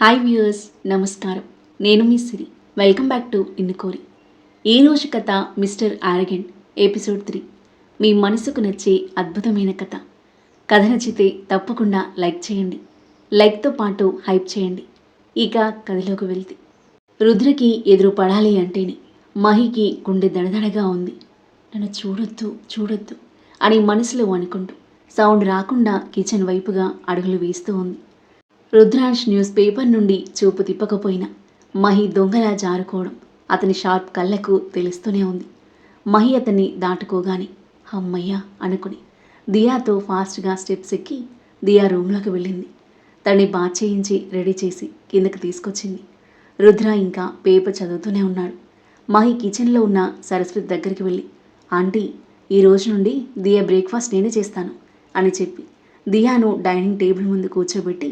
Hi viewers నమస్కారం. నేను మీ సిరి. వెల్కమ్ బ్యాక్ టు ఇన్నుకోరి. ఈరోజు కథ మిస్టర్ ఆరగెంట్ ఎపిసోడ్ త్రీ. మీ మనసుకు నచ్చే అద్భుతమైన కథ. కథ నచ్చితే తప్పకుండా లైక్ చేయండి. లైక్తో పాటు హైప్ చేయండి. ఇక కథలోకి వెళ్తే. రుద్రకి ఎదురు పడాలి అంటేనే మహికి గుండె దడదడగా ఉంది. నన్ను చూడొద్దు చూడొద్దు అని మనసులో అనుకుంటూ సౌండ్ రాకుండా కిచెన్ వైపుగా అడుగులు వేస్తూ ఉంది. రుద్రాంష్ న్యూస్ పేపర్ నుండి చూపు తిప్పకపోయినా మహి దొంగలా జారుకోవడం అతని షార్ప్ కళ్ళకు తెలుస్తూనే ఉంది. మహి అతన్ని దాటుకోగానే అమ్మయ్యా అనుకుని దియాతో ఫాస్ట్గా స్టెప్స్ ఎక్కి దియా రూమ్లోకి వెళ్ళింది. తన్ని బాత్ చేయించి రెడీ చేసి కిందకి తీసుకొచ్చింది. రుద్ర ఇంకా పేపర్ చదువుతూనే ఉన్నాడు. మహి కిచెన్లో ఉన్న సరస్వతి దగ్గరికి వెళ్ళి ఆంటీ ఈ రోజు నుండి దియా బ్రేక్ఫాస్ట్ నేనే చేస్తాను అని చెప్పి దియాను డైనింగ్ టేబుల్ ముందు కూర్చోబెట్టి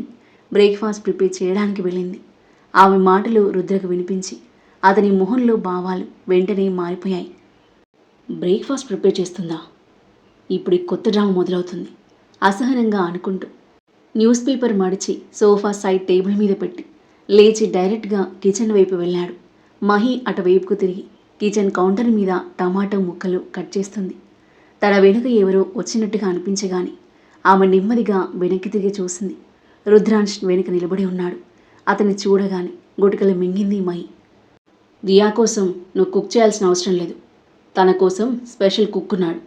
బ్రేక్ఫాస్ట్ ప్రిపేర్ చేయడానికి వెళ్ళింది. ఆమె మాటలు రుద్రకు వినిపించి అతని మొహంలో భావాలు వెంటనే మారిపోయాయి. బ్రేక్ఫాస్ట్ ప్రిపేర్ చేస్తుందా? ఇప్పుడు ఈ కొత్త డ్రామా మొదలవుతుంది. అసహనంగా అనుకుంటూ న్యూస్ పేపర్ మడిచి సోఫా సైడ్ టేబుల్ మీద పెట్టి లేచి డైరెక్ట్గా కిచెన్ వైపు వెళ్ళాడు. మహి అటువైపుకు తిరిగి కిచెన్ కౌంటర్ మీద టమాటో ముక్కలు కట్ చేస్తుంది. తన వెనుక ఎవరో వచ్చినట్టుగా అనిపించగాని ఆమె నెమ్మదిగా వెనక్కి తిరిగి చూసింది. రుద్రాంశ్ వెనుక నిలబడి ఉన్నాడు. అతన్ని చూడగానే గుటికలు మింగింది మై దియా కోసం నువ్వు కుక్ చేయాల్సిన అవసరం లేదు. తన కోసం స్పెషల్ కుక్ ఉన్నాడు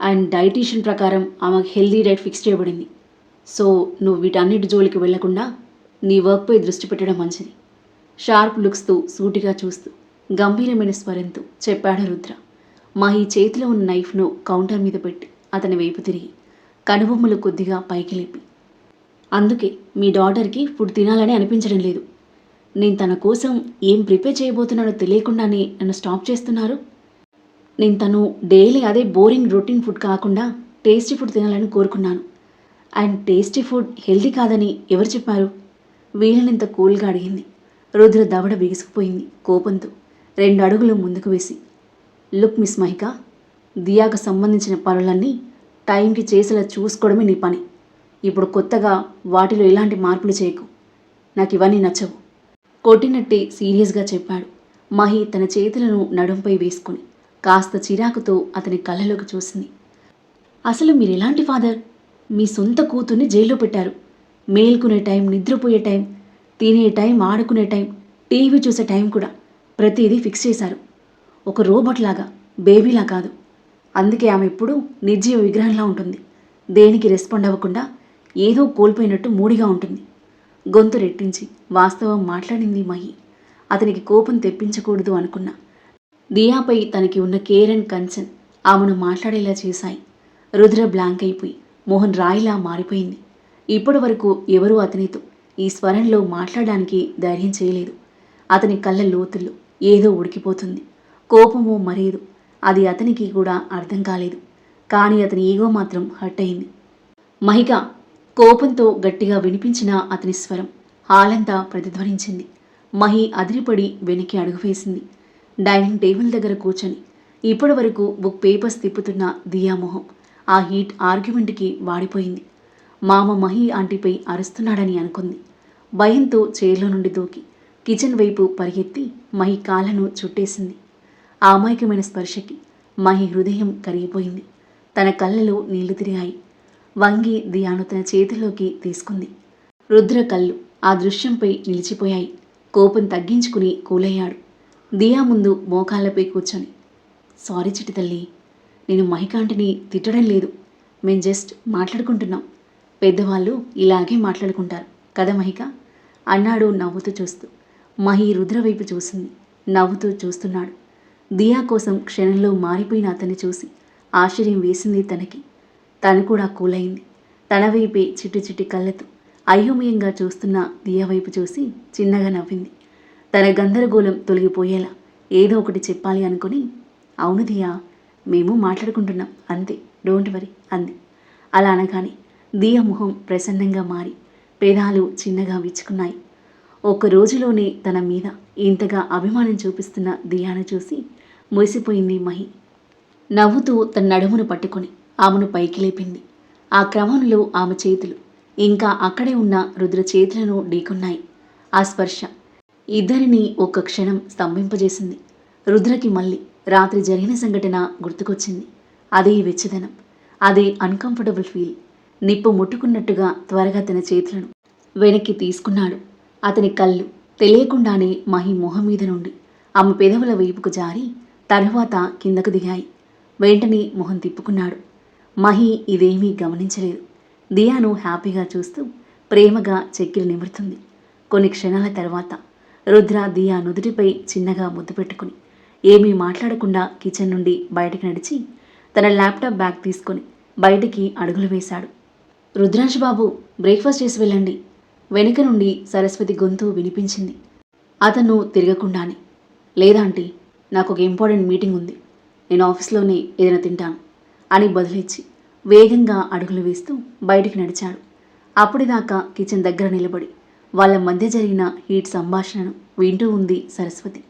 అండ్ డైటీషియన్ ప్రకారం ఆమెకు హెల్దీ డైట్ ఫిక్స్ చేయబడింది. సో నువ్వు వీటన్నిటి జోలికి వెళ్ళకుండా నీ వర్క్పై దృష్టి పెట్టడం మంచిది. షార్ప్ లుక్స్తో సూటిగా చూస్తూ గంభీరమైన స్వరంతో చెప్పాడు రుద్ర. మహి చేతిలో ఉన్న నైఫ్ను కౌంటర్ మీద పెట్టి అతని వైపు తిరిగి కనుబొమ్మలు కొద్దిగా పైకి లేపి అందుకే మీ డాటర్కి ఫుడ్ తినాలని అనిపించడం లేదు. నేను తన కోసం ఏం ప్రిపేర్ చేయబోతున్నానో తెలియకుండానే నన్ను స్టాప్ చేస్తున్నారు. నేను తను డైలీ అదే బోరింగ్ రొటీన్ ఫుడ్ కాకుండా టేస్టీ ఫుడ్ తినాలని కోరుకున్నాను. అండ్ టేస్టీ ఫుడ్ హెల్తీ కాదని ఎవరు చెప్పారు? వీళ్ళనింత కూల్గా అడిగింది. రుద్ర దవడ బిగుసుకుపోయింది కోపంతో. రెండు అడుగులు ముందుకు వేసి లుక్ మిస్ మహిక దియాకు సంబంధించిన పనులన్నీ టైంకి చేసేలా చూసుకోవడమే నీ పని. ఇప్పుడు కొత్తగా వాటిలో ఎలాంటి మార్పులు చేయకు. నాకు ఇవన్నీ నచ్చవు. కొట్టినట్టే సీరియస్గా చెప్పాడు. మహి తన చేతులను నడుంపై వేసుకుని కాస్త చిరాకుతో అతని కళ్ళలోకి చూసింది. అసలు మీరు ఎలాంటి ఫాదర్? మీ సొంత కూతుర్ని జైల్లో పెట్టారు. మేల్కునే టైం నిద్రపోయే టైం తినే టైం ఆడుకునే టైం టీవీ చూసే టైం కూడా ప్రతిదీ ఫిక్స్ చేశారు. ఒక రోబోట్ లాగా బేబీలా కాదు. అందుకే ఆమె ఎప్పుడూ నిర్జీవ విగ్రహంలా ఉంటుంది. దేనికి రెస్పాండ్ అవ్వకుండా ఏదో కోల్పోయినట్టు మూడిగా ఉంటుంది. గొంతు రెట్టించి వాస్తవం మాట్లాడింది మహి. అతనికి కోపం తెప్పించకూడదు అనుకున్నా. దియాపై తనకి ఉన్న కేర్ అండ్ కన్సర్న్ ఆమెను మాట్లాడేలా చేశాయి. రుద్ర బ్లాంక్ అయిపోయి మోహన్ రాయిలా మారిపోయింది. ఇప్పటి వరకు ఎవరూ అతనితో ఈ స్వరంలో మాట్లాడడానికి ధైర్యం చేయలేదు. అతని కళ్ళ లోతుల్లో ఏదో ఉడికిపోతుంది. కోపమో మరేదు అది అతనికి కూడా అర్థం కాలేదు. కానీ అతని ఈగో మాత్రం హర్ట్ అయింది. మహిక కోపంతో గట్టిగా వినిపించిన అతని స్వరం హాలంతా ప్రతిధ్వనించింది. మహి అదిరిపడి వెనక్కి అడుగు వేసింది. డైనింగ్ టేబుల్ దగ్గర కూర్చొని ఇప్పటి వరకు బుక్ పేపర్స్ తిప్పుతున్న దియామోహం ఆ హీట్ ఆర్గ్యుమెంట్కి వాడిపోయింది. మామ మహి ఆంటీపై అరుస్తున్నాడని అనుకుంది. భయంతో చైర్లో నుండి దూకి కిచెన్ వైపు పరిగెత్తి మహి కాళ్ళను చుట్టేసింది. ఆ అమాయకమైన స్పర్శకి మహి హృదయం కరిగిపోయింది. తన కళ్ళలో నీళ్ళు తిరిగాయి. వంగి దియాను తన చేతిలోకి తీసుకుంది. రుద్ర కళ్ళు ఆ దృశ్యంపై నిలిచిపోయాయి. కోపం తగ్గించుకుని కూలయ్యాడు. దియా ముందు మోకాళ్ళపై కూర్చొని సారీ చిటి తల్లి నేను మహికాంటిని తిట్టడం లేదు. మేం జస్ట్ మాట్లాడుకుంటున్నాం. పెద్దవాళ్ళు ఇలాగే మాట్లాడుకుంటారు. కదా మహిక? అన్నాడు నవ్వుతూ చూస్తూ. మహి రుద్ర వైపు చూసింది. నవ్వుతూ చూస్తున్నాడు. దియా కోసం క్షణంలో మారిపోయిన అతన్ని చూసి ఆశ్చర్యం వేసింది తనకి. తను కూడా కూలైంది. తన వైపే చిట్టి చిట్టి కళ్ళతో అయోమయంగా చూస్తున్న దియా వైపు చూసి చిన్నగా నవ్వింది. తన గందరగోళం తొలగిపోయేలా ఏదో ఒకటి చెప్పాలి అనుకుని అవును దియా మేము మాట్లాడుకుంటున్నాం అంతే డోంట్ వరీ అంది. అలా అనగానే దియా మొహం ప్రసన్నంగా మారి పేదాలు చిన్నగా విచ్చుకున్నాయి. ఒక రోజులోనే తన మీద ఇంతగా అభిమానం చూపిస్తున్న దియాను చూసి మురిసిపోయింది మహి. నవ్వుతూ తన నడుమును పట్టుకొని ఆమెను పైకి లేపింది. ఆ క్రమంలో ఆమె చేతులు ఇంకా అక్కడే ఉన్న రుద్ర చేతులను ఢీకున్నాయి. ఆ స్పర్శ ఇద్దరిని ఒక్క క్షణం స్తంభింపజేసింది. రుద్రకి మళ్ళీ రాత్రి జరిగిన సంఘటన గుర్తుకొచ్చింది. అదే వెచ్చదనం అదే అన్కంఫర్టబుల్ ఫీల్ నిప్పు ముట్టుకున్నట్టుగా త్వరగా తన చేతులను వెనక్కి తీసుకున్నాడు. అతని కళ్ళు తెలియకుండానే మహి మొహం మీద నుండి ఆమె పెదవుల వైపుకు జారి తరువాత కిందకు దిగాయి. వెంటనే మొహం తిప్పుకున్నాడు. మహి ఇదేమీ గమనించలేదు. దియాను హ్యాపీగా చూస్తూ ప్రేమగా చెక్కిలు నిమురుతుంది. కొన్ని క్షణాల తర్వాత రుద్ర దియా నుదుటిపై చిన్నగా ముద్దు పెట్టుకుని ఏమీ మాట్లాడకుండా కిచెన్ నుండి బయటకు నడిచి తన ల్యాప్టాప్ బ్యాగ్ తీసుకొని బయటికి అడుగులు వేశాడు. రుద్రాంశ్ బాబు బ్రేక్ఫాస్ట్ చేసి వెళ్ళండి. వెనుక నుండి సరస్వతి గొంతు వినిపించింది. అతను తిరగకుండానే లేదా ఆంటీ నాకు ఒక ఇంపార్టెంట్ మీటింగ్ ఉంది. నేను ఆఫీస్లోనే ఏదైనా తింటాను. అని బదులిచ్చి వేగంగా అడుగులు వేస్తూ బయటికి నడిచాడు. అప్పటిదాకా కిచెన్ దగ్గర నిలబడి వాళ్ళ మధ్య జరిగిన హీట్ సంభాషణను వింటూ ఉంది సరస్వతి.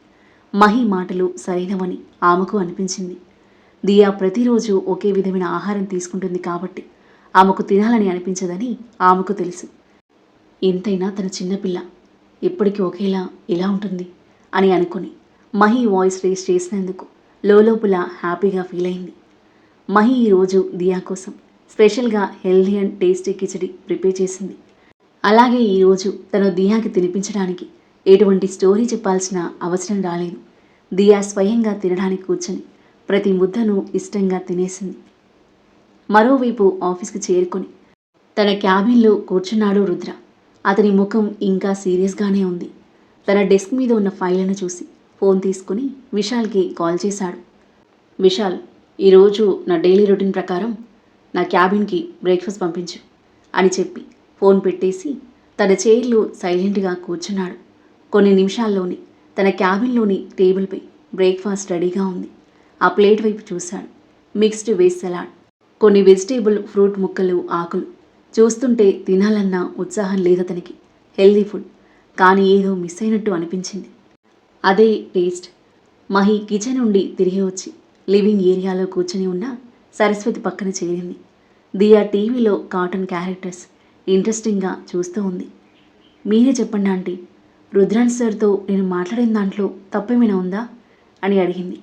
మహి మాటలు సరైనవని ఆమెకు అనిపించింది. దియా ప్రతిరోజు ఒకే విధమైన ఆహారం తీసుకుంటుంది కాబట్టి ఆమెకు తినాలని అనిపించదని ఆమెకు తెలుసు. ఎంతైనా తన చిన్నపిల్ల ఎప్పటికీ ఒకేలా ఎలా ఉంటుంది అని అనుకుని మహి వాయిస్ రేస్ చేసినందుకు లోపల హ్యాపీగా ఫీల్ అయింది మహి ఈరోజు దియా కోసం. స్పెషల్గా healthy and tasty khichdi prepare చేసింది. అలాగే ఈరోజు తను దియాకి తినిపించడానికి ఎటువంటి స్టోరీ చెప్పాల్సిన అవసరం రాలేదు. దియా స్వయంగా తినడానికి కూర్చొని ప్రతి ముద్దను ఇష్టంగా తినేసింది. మరోవైపు ఆఫీస్కి చేరుకొని తన క్యాబిన్లో కూర్చున్నాడు రుద్ర. అతని ముఖం ఇంకా సీరియస్గానే ఉంది. తన డెస్క్ మీద ఉన్న ఫైళ్ళను చూసి ఫోన్ తీసుకుని విశాల్కి కాల్ చేశాడు. విశాల్ ఈరోజు నా డైలీ రొటీన్ ప్రకారం నా క్యాబిన్కి బ్రేక్ఫాస్ట్ పంపించు అని చెప్పి ఫోన్ పెట్టేసి తన చైర్లో సైలెంట్గా కూర్చున్నాడు. కొన్ని నిమిషాల్లోనే తన క్యాబిన్లోని టేబుల్పై బ్రేక్ఫాస్ట్ రెడీగా ఉంది. ఆ ప్లేట్ వైపు చూశాడు. మిక్స్డ్ వెజ్ సలాడ్ కొన్ని వెజిటేబుల్ ఫ్రూట్ ముక్కలు ఆకులు. చూస్తుంటే తినాలన్న ఉత్సాహం లేదతనికి హెల్దీ ఫుడ్. కానీ ఏదో మిస్ అయినట్టు అనిపించింది. అదే టేస్ట్. మహి కిచెన్ నుండి తిరిగి వచ్చి లివింగ్ ఏరియాలో కూర్చొని ఉన్న సరస్వతి పక్కన చేరింది. దియా టీవీలో కార్టూన్ క్యారెక్టర్స్ ఇంట్రెస్టింగ్గా చూస్తూ ఉంది. మీరే చెప్పండి ఆంటీ రుద్రాన్ సార్తో నేను మాట్లాడిన దాంట్లో తప్పేమైనా ఉందా? అని అడిగింది.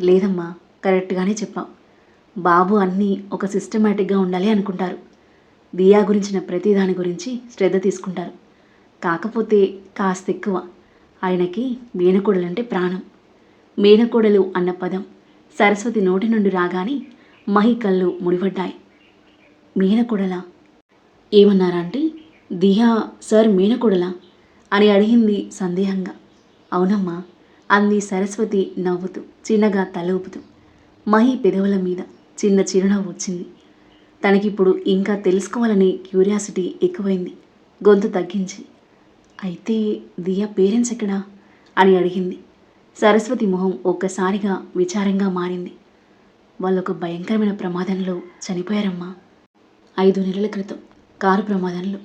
లేదమ్మా కరెక్ట్గానే చెప్పావు. బాబు అన్నీ ఒక సిస్టమేటిక్గా ఉండాలి అనుకుంటారు. దియా గురించిన ప్రతి దాని గురించి శ్రద్ధ తీసుకుంటారు. కాకపోతే కాస్త ఎక్కువ. ఆయనకి మేనకోడలంటే ప్రాణం. మేనకోడలు అన్న పదం సరస్వతి నోటి నుండి రాగానే మహి కళ్ళు ముడిపడ్డాయి. మేనకోడలా? ఏమన్నారా అంటే దియా సార్ మీనకుడలా? అని అడిగింది సందేహంగా. అవునమ్మా అంది సరస్వతి నవ్వుతూ చిన్నగా తల ఊపుతూ మహి పెదవుల మీద చిన్న చిరునవ్వు వచ్చింది. తనకిప్పుడు ఇంకా తెలుసుకోవాలనే క్యూరియాసిటీ ఎక్కువైంది. గొంతు తగ్గించి అయితే దియా పేరెంట్స్ ఎక్కడా? అని అడిగింది. సరస్వతి మొహం ఒక్కసారిగా విచారంగా మారింది. వాళ్ళొక భయంకరమైన ప్రమాదంలో చనిపోయారమ్మా. ఐదు నెలల క్రితం కారు ప్రమాదంలో.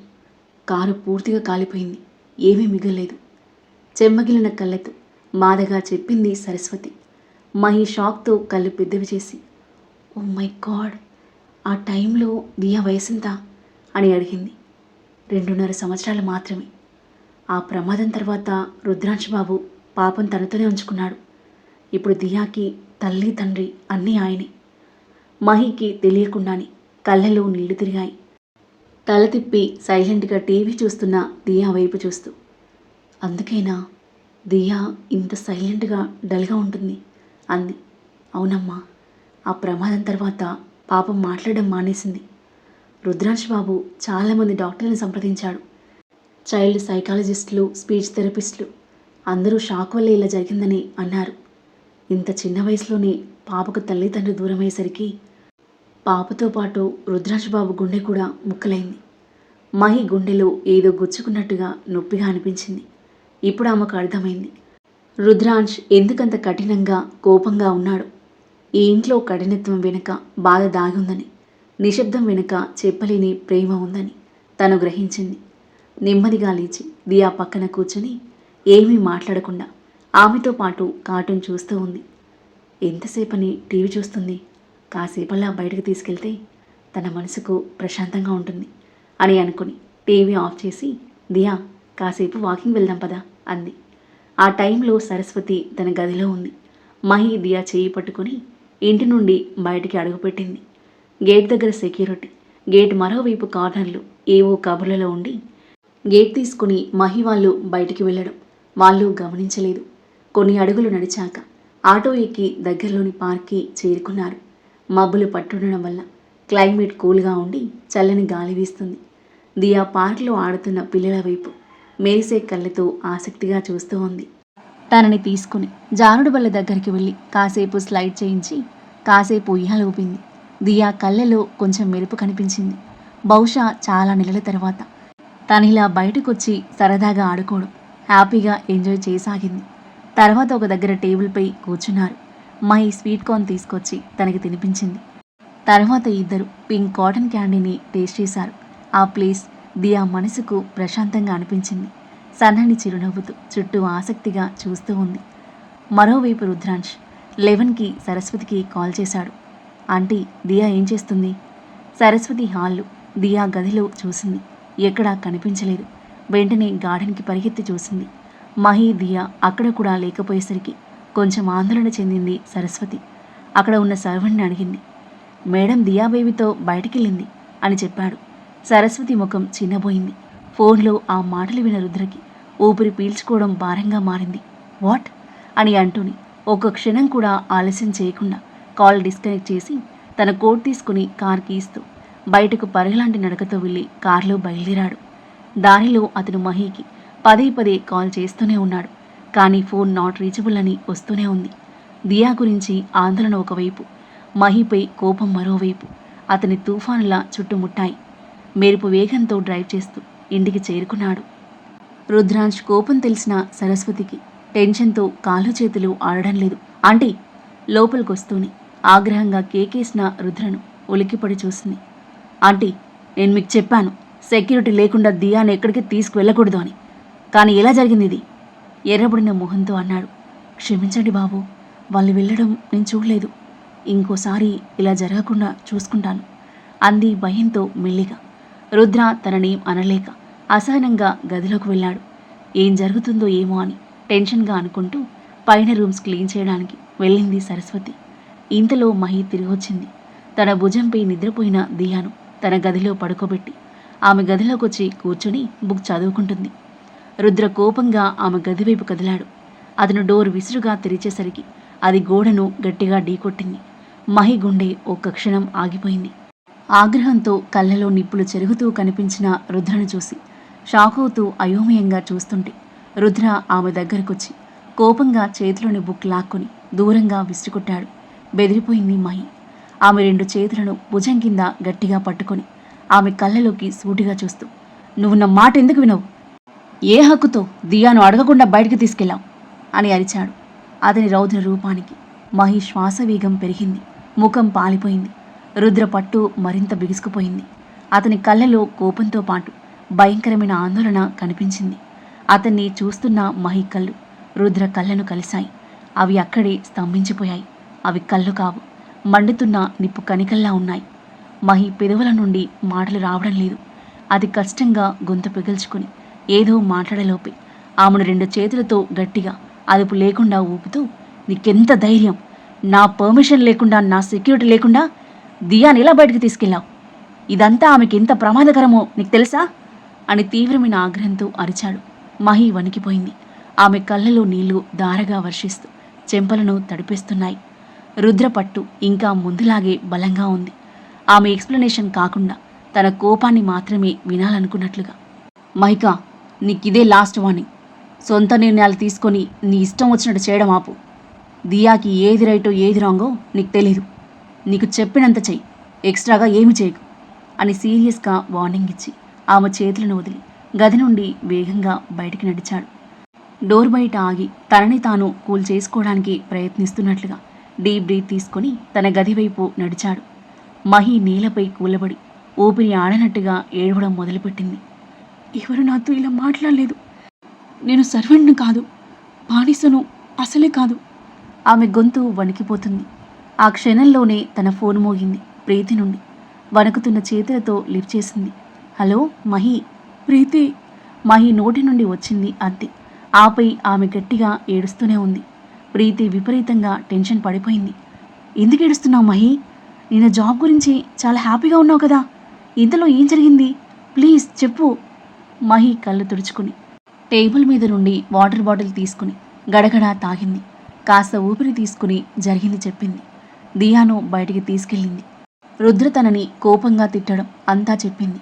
కారు పూర్తిగా కాలిపోయింది. ఏమీ మిగలలేదు. చెమ్మగిలిన కళ్ళతో మాదగా చెప్పింది సరస్వతి. మహి షాక్తో కళ్ళు పెద్దవి చేసి ఓ మై గాడ్! ఆ టైంలో దియా వయసెంత? అని అడిగింది. రెండున్నర సంవత్సరాలు మాత్రమే. ఆ ప్రమాదం తర్వాత రుద్రాంశ బాబు పాపం తనతోనే ఉంచుకున్నాడు. ఇప్పుడు దియాకి తల్లి తండ్రి అన్నీ ఆయనే. మహికి తెలియకుండానే కళ్ళలో నీళ్ళు తిరిగాయి. తల తిప్పి సైలెంట్గా టీవీ చూస్తున్న దియా వైపు చూస్తూ అందుకేనా? దియా ఇంత సైలెంట్గా డల్గా ఉంటుంది అంది. అవునమ్మా ఆ ప్రమాదం తర్వాత పాపం మాట్లాడడం మానేసింది. రుద్రాంశ్ బాబు చాలామంది డాక్టర్ని సంప్రదించాడు. చైల్డ్ సైకాలజిస్టులు స్పీచ్ థెరపిస్టులు అందరూ షాక్ వల్ల ఇలా జరిగిందని అన్నారు. ఇంత చిన్న వయసులోనే పాపకు తల్లిదండ్రులు దూరమయ్యేసరికి పాపతో పాటు రుద్రాక్షబాబు బాబు గుండె కూడా ముక్కలైంది. మహి గుండెలో ఏదో గుచ్చుకున్నట్టుగా నొప్పిగా అనిపించింది. ఇప్పుడు ఆమెకు అర్థమైంది. రుద్రాంష్ ఎందుకంత కఠినంగా కోపంగా ఉన్నాడు? ఈ ఇంట్లో కఠినత్వం వెనుక బాధ దాగి ఉందని నిశ్శబ్దం వెనుక చెప్పలేని ప్రేమ ఉందని తను గ్రహించింది. నెమ్మదిగా లేచి దియా పక్కన కూర్చొని ఏమీ మాట్లాడకుండా ఆమెతో పాటు కార్టూన్ చూస్తూ ఉంది. ఎంతసేపని టీవీ చూస్తుంది? కాసేపల్లా బయటకు తీసుకెళ్తే తన మనసుకు ప్రశాంతంగా ఉంటుంది అని అనుకుని టీవీ ఆఫ్ చేసి దియా కాసేపు వాకింగ్ వెళ్దాం పదా అంది. ఆ టైంలో సరస్వతి తన గదిలో ఉంది. మహి దియా చేయి పట్టుకుని ఇంటి నుండి బయటికి అడుగుపెట్టింది గేట్ దగ్గర సెక్యూరిటీ గేట్ మరోవైపు కార్నర్లు ఏవో కబుర్లలో ఉండి గేట్ తీసుకుని మహి వాళ్ళు బయటికి వెళ్ళడం. వాళ్ళు గమనించలేదు. కొన్ని అడుగులు నడిచాక ఆటో ఎక్కి దగ్గరలోని పార్క్కి చేరుకున్నారు. మబ్బులు పట్టుండడం వల్ల క్లైమేట్ కూల్గా ఉండి చల్లని గాలి వీస్తుంది. దియా పార్క్లో ఆడుతున్న పిల్లల వైపు మెరిసే కళ్ళతో ఆసక్తిగా చూస్తూ ఉంది. తనని తీసుకుని జారుడు బల్ల దగ్గరికి వెళ్ళి కాసేపు స్లైడ్ చేయించి కాసేపు ఉయ్యాల ఊపింది. దియా కళ్ళలో కొంచెం మెరుపు కనిపించింది. బహుశా చాలా నెలల తర్వాత తనిలా బయటకొచ్చి సరదాగా ఆడుకోవడం. హ్యాపీగా ఎంజాయ్ చేయసాగింది. తర్వాత ఒక దగ్గర టేబుల్పై కూర్చున్నారు. మై స్వీట్ కార్న్ తీసుకొచ్చి తనకి తినిపించింది. తర్వాత ఇద్దరు పింక్ కాటన్ క్యాండీని టేస్ట్ చేశారు. ఆ ప్లేస్ దియా మనసుకు ప్రశాంతంగా అనిపించింది. సన్నని చిరునవ్వుతూ చుట్టూ ఆసక్తిగా చూస్తూ ఉంది. మరోవైపు రుద్రాంష్ లెవెన్కి సరస్వతికి కాల్ చేశాడు. ఆంటీ దియా ఏం చేస్తుంది? సరస్వతి హాల్లో దియా గదిలో చూసింది. ఎక్కడా కనిపించలేదు. వెంటనే గార్డెన్కి పరిగెత్తి చూసింది. మహీ దియా అక్కడ కూడా లేకపోయేసరికి కొంచెం ఆందోళన చెందింది సరస్వతి. అక్కడ ఉన్న సర్వెంట్ని అడిగింది. మేడం దియా బేబీతో బయటికెళ్ళింది అని చెప్పాడు. సరస్వతి ముఖం చిన్నబోయింది. ఫోన్లో ఆ మాటలు విన రుద్రకి ఊపిరి పీల్చుకోవడం భారంగా మారింది. వాట్? అని అంటూని ఒక క్షణం కూడా ఆలస్యం చేయకుండా కాల్ డిస్కనెక్ట్ చేసి తన కోట్ తీసుకుని కార్కి ఇస్తూ బయటకు పరుగులాంటి నడకతో వెళ్ళి కారులో బయలుదేరాడు. దారిలో అతను మహీకి పదే పదే కాల్ చేస్తూనే ఉన్నాడు. కానీ ఫోన్ నాట్ రీచబుల్ అని వస్తూనే ఉంది. దియా గురించి ఆందోళన ఒకవైపు మహిపై కోపం మరోవైపు అతని తుఫానులా చుట్టుముట్టాయి. మెరుపు వేగంతో డ్రైవ్ చేస్తూ ఇంటికి చేరుకున్నాడు. రుద్రాంజ్ కోపం తెలిసిన సరస్వతికి టెన్షన్తో కాళ్ళు చేతులు ఆడడం లేదు. ఆంటీ! లోపలికొస్తూనే ఆగ్రహంగా కేకేసిన రుద్రను ఉలిక్కిపడి చూసింది. ఆంటీ నేను మీకు చెప్పాను సెక్యూరిటీ లేకుండా దియాను ఎక్కడికి తీసుకువెళ్ళకూడదు అని. కానీ ఎలా జరిగింది ఇది? ఎర్రబడిన మొహంతో అన్నాడు. క్షమించండి బాబు వాళ్ళు వెళ్ళడం నేను చూడలేదు. ఇంకోసారి ఇలా జరగకుండా చూసుకుంటాను అంది భయంతో మెల్లిగా. రుద్ర తనని అనలేక అసహనంగా గదిలోకి వెళ్ళాడు. ఏం జరుగుతుందో ఏమో అని టెన్షన్గా అనుకుంటూ పైన రూమ్స్ క్లీన్ చేయడానికి వెళ్ళింది సరస్వతి. ఇంతలో మహి తిరిగి వచ్చింది తన భుజంపై నిద్రపోయిన దియాను తన గదిలో పడుకోబెట్టి ఆమె గదిలోకి వచ్చి కూర్చుని బుక్ చదువుకుంటుంది. రుద్ర కోపంగా ఆమె గదివైపు కదిలాడు. అతను డోర్ విసురుగా తెరిచేసరికి అది గోడను గట్టిగా ఢీకొట్టింది. మహి గుండె ఒక్క క్షణం ఆగిపోయింది. ఆగ్రహంతో కళ్ళలో నిప్పులు చెరుగుతూ కనిపించిన రుద్రను చూసి షాక్ అవుతూ అయోమయంగా చూస్తుంటే రుద్ర ఆమె దగ్గరకొచ్చి కోపంగా చేతిలోని బుక్ లాక్కొని దూరంగా విసురుకొట్టాడు. బెదిరిపోయింది మహి. ఆమె రెండు చేతులను భుజం కింద గట్టిగా పట్టుకొని ఆమె కళ్ళలోకి సూటిగా చూస్తూ నువ్వు నా మాట ఎందుకు వినవు? ఏ హక్కుతో దియాను అడగకుండా బయటికి తీసుకెళ్ళావు? అని అరిచాడు అతని రౌద్ర రూపానికి. మహి శ్వాస వేగం పెరిగింది ముఖం పాలిపోయింది రుద్ర పట్టు మరింత బిగుసుకుపోయింది. అతని కళ్ళలో కోపంతో పాటు భయంకరమైన ఆందోళన కనిపించింది. అతన్ని చూస్తున్న మహి కళ్ళు రుద్ర కళ్ళను కలిశాయి. అవి అక్కడే స్తంభించిపోయాయి. అవి కళ్ళు కావు మండుతున్న నిప్పు కనికల్లా ఉన్నాయి. మహి పెదవుల నుండి మాటలు రావడం లేదు. అది కష్టంగా గొంతు పిగల్చుకుని ఏదో మాట్లాడలోపే ఆమెను రెండు చేతులతో గట్టిగా అదుపు లేకుండా ఊపుతూ నీకెంత ధైర్యం? నా పర్మిషన్ లేకుండా నా సెక్యూరిటీ లేకుండా దియాని ఎలా బయటకు తీసుకెళ్ళావు? ఇదంతా ఆమెకి ఎంత ప్రమాదకరమో నీకు తెలుసా? అని తీవ్రమైన ఆగ్రహంతో అరిచాడు. మహి వణికిపోయింది. ఆమె కళ్ళలో నీళ్ళు దారగా వర్షిస్తూ చెంపలను తడిపేస్తున్నాయి. రుద్రపట్టు ఇంకా ముందులాగే బలంగా ఉంది. ఆమె ఎక్స్ప్లెనేషన్ కాకుండా తన కోపాన్ని మాత్రమే వినాలనుకున్నట్లుగా. మైకా నీకిదే లాస్ట్ వార్నింగ్. సొంత నిర్ణయాలు తీసుకొని నీ ఇష్టం వచ్చినట్టు చేయడం ఆపు. దియాకి ఏది రైటో ఏది రాంగో నీకు తెలీదు. నీకు చెప్పినంత చెయ్యి. ఎక్స్ట్రాగా ఏమి చేయకు. అని సీరియస్గా వార్నింగ్ ఇచ్చి ఆమె చేతులను వదిలి గది నుండి వేగంగా బయటికి నడిచాడు. డోర్ బయట ఆగి తనని తాను కూల్ చేసుకోవడానికి ప్రయత్నిస్తున్నట్లుగా డీప్ బ్రీత్ తీసుకొని తన గది వైపు నడిచాడు. మహి నేలపై కూలబడి ఊపిరి ఆడనట్టుగా ఏడవడం మొదలుపెట్టింది. ఎవరు నాతో ఇలా మాట్లాడలేదు? నేను సర్వెంట్ను కాదు బానిసను అసలే కాదు. ఆమె గొంతు వణికిపోతుంది. ఆ క్షణంలోనే తన ఫోన్ మోగింది ప్రీతి నుండి. వణుకుతున్న చేతులతో లిఫ్ట్ చేసింది. హలో మహి. ప్రీతి. మహి నోటి నుండి వచ్చింది అంతే. ఆపై ఆమె గట్టిగా ఏడుస్తూనే ఉంది. ప్రీతి విపరీతంగా టెన్షన్ పడిపోయింది. ఎందుకు ఏడుస్తున్నావు మహి? నేను జాబ్ గురించి చాలా హ్యాపీగా ఉన్నావు కదా. ఇంతలో ఏం జరిగింది? ప్లీజ్ చెప్పు. మహి కళ్ళు తుడుచుకుని టేబుల్ మీద నుండి వాటర్ బాటిల్ తీసుకుని గడగడ తాగింది. కాస్త ఊపిరి తీసుకుని జరిగింది చెప్పింది. దియాను బయటికి తీసుకెళ్ళింది. రుద్ర తనని కోపంగా తిట్టడం అంతా చెప్పింది.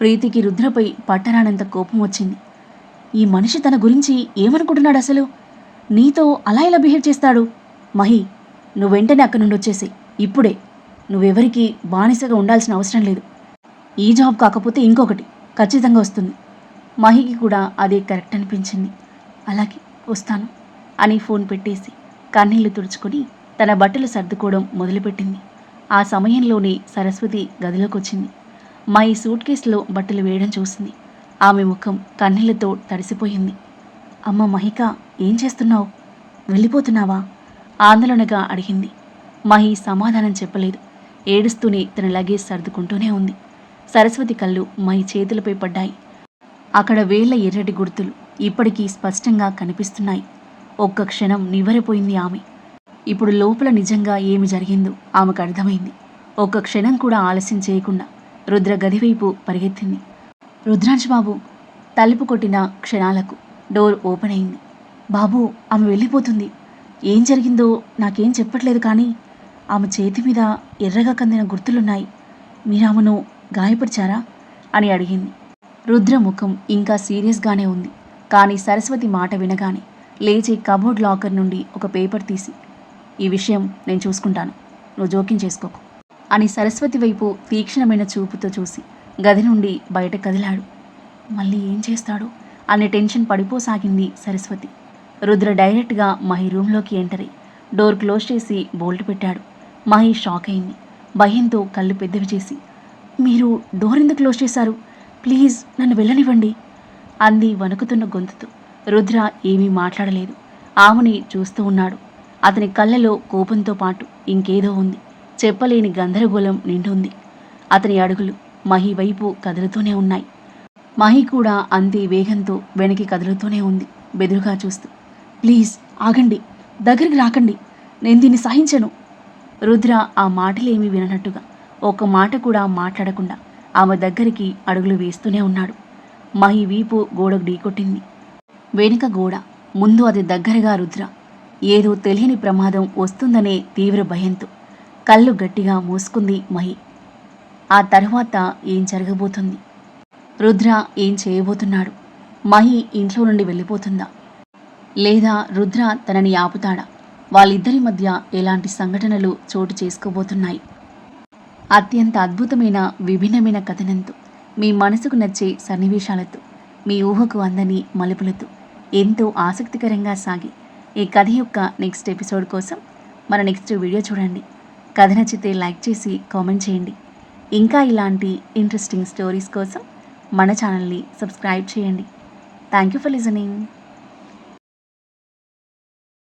ప్రీతికి రుద్రపై పట్టరానంత కోపం వచ్చింది. ఈ మనిషి తన గురించి ఏమనుకుంటున్నాడు అసలు? నీతో అలా ఇలా బిహేవ్ చేస్తాడు? మహి నువ్వు వెంటనే అక్కడి నుండి వచ్చేసి ఇప్పుడే. నువ్వెవరికి బానిసగా ఉండాల్సిన అవసరం లేదు. ఈ జాబ్ కాకపోతే ఇంకొకటి ఖచ్చితంగా వస్తుంది. మహికి కూడా అదే కరెక్ట్ అనిపించింది. అలాగే వస్తాను అని ఫోన్ పెట్టేసి కన్నీళ్ళు తుడుచుకొని తన బట్టలు సర్దుకోవడం మొదలుపెట్టింది. ఆ సమయంలోనే సరస్వతి గదిలోకి వచ్చింది మై సూట్ కేసులో బట్టలు వేయడం చూసింది. ఆమె ముఖం కన్నీళ్ళతో తడిసిపోయింది. అమ్మ మహిక ఏం చేస్తున్నావు? వెళ్ళిపోతున్నావా? ఆందోళనగా అడిగింది. మహి సమాధానం చెప్పలేదు. ఏడుస్తూనే తన లగేజ్ సర్దుకుంటూనే ఉంది. సరస్వతి కళ్ళు మై చేతులపై పడ్డాయి. అక్కడ వేళ్ళ ఎర్రటి గుర్తులు ఇప్పటికీ స్పష్టంగా కనిపిస్తున్నాయి. ఒక్క క్షణం నివ్వరిపోయింది ఆమె. ఇప్పుడు లోపల నిజంగా ఏమి జరిగిందో ఆమెకు అర్థమైంది. ఒక్క క్షణం కూడా ఆలస్యం చేయకుండా రుద్ర గదివైపు పరిగెత్తింది. రుద్రాంశ్ బాబు తలుపు కొట్టిన క్షణాలకు డోర్ ఓపెన్ అయింది. బాబు ఆమె వెళ్ళిపోతుంది. ఏం జరిగిందో నాకేం చెప్పట్లేదు కానీ ఆమె చేతి మీద ఎర్రగా కందిన గుర్తులున్నాయి. మీరామను గాయపరిచారా? అని అడిగింది. రుద్ర ముఖం ఇంకా సీరియస్గానే ఉంది. కానీ సరస్వతి మాట వినగానే లేచి కబోర్డ్ లాకర్ నుండి ఒక పేపర్ తీసి ఈ విషయం నేను చూసుకుంటాను. నువ్వు జోక్యం చేసుకోకు అని సరస్వతి వైపు తీక్షణమైన చూపుతో చూసి గది నుండి బయట కదిలాడు. మళ్ళీ ఏం చేస్తాడు? అనే టెన్షన్ పడిపోసాగింది సరస్వతి. రుద్ర డైరెక్ట్గా మహి రూమ్లోకి ఎంటరీ డోర్ క్లోజ్ చేసి బోల్ట్ పెట్టాడు. మహి షాక్ అయింది. భయంతో కళ్ళు పెద్దవి చేసి మీరు డోర్ ఎందుకు క్లోజ్ చేశారు? ప్లీజ్ నన్ను వెళ్ళనివ్వండి. అంది వణుకుతున్న గొంతుతో. రుద్ర ఏమీ మాట్లాడలేదు. ఆమెని చూస్తూ ఉన్నాడు. అతని కళ్ళలో కోపంతో పాటు ఇంకేదో ఉంది. చెప్పలేని గందరగోళం నిండుంది. అతని అడుగులు మహి వైపు కదులుతూనే ఉన్నాయి. మహి కూడా అంతే వేగంతో వెనక్కి కదులుతూనే ఉంది బెదురుగా చూస్తూ. ప్లీజ్ ఆగండి. దగ్గరికి రాకండి. నేను దీన్ని సహించను. రుద్ర ఆ మాటలేమీ విననట్టుగా ఒక మాట కూడా మాట్లాడకుండా ఆమె దగ్గరికి అడుగులు వేస్తూనే ఉన్నాడు. మహి వీపు గోడకు ఢీకొట్టింది. వెనుక గోడ ముందు అది దగ్గరగా రుద్ర. ఏదో తెలియని ప్రమాదం వస్తుందనే తీవ్ర భయంతో కళ్ళు గట్టిగా మూసుకుంది మహి. ఆ తర్వాత ఏం జరగబోతుంది? రుద్ర ఏం చేయబోతున్నాడు? మహి ఇంట్లో నుండి వెళ్ళిపోతుందా? లేదా రుద్ర తనని ఆపుతాడా? వాళ్ళిద్దరి మధ్య ఎలాంటి సంఘటనలు చోటు చేసుకోబోతున్నాయి? అత్యంత అద్భుతమైన విభిన్నమైన కథనంతో. మీ మనసుకు నచ్చే సన్నివేశాలతో. మీ ఊహకు అందని మలుపులతో. ఎంతో ఆసక్తికరంగా సాగి. ఈ కథ యొక్క నెక్స్ట్ ఎపిసోడ్ కోసం మన నెక్స్ట్ వీడియో చూడండి. కథ నచ్చితే లైక్ చేసి కామెంట్ చేయండి. ఇంకా ఇలాంటి ఇంట్రెస్టింగ్ స్టోరీస్ కోసం మన ఛానల్ని సబ్స్క్రైబ్ చేయండి. Thank you for listening.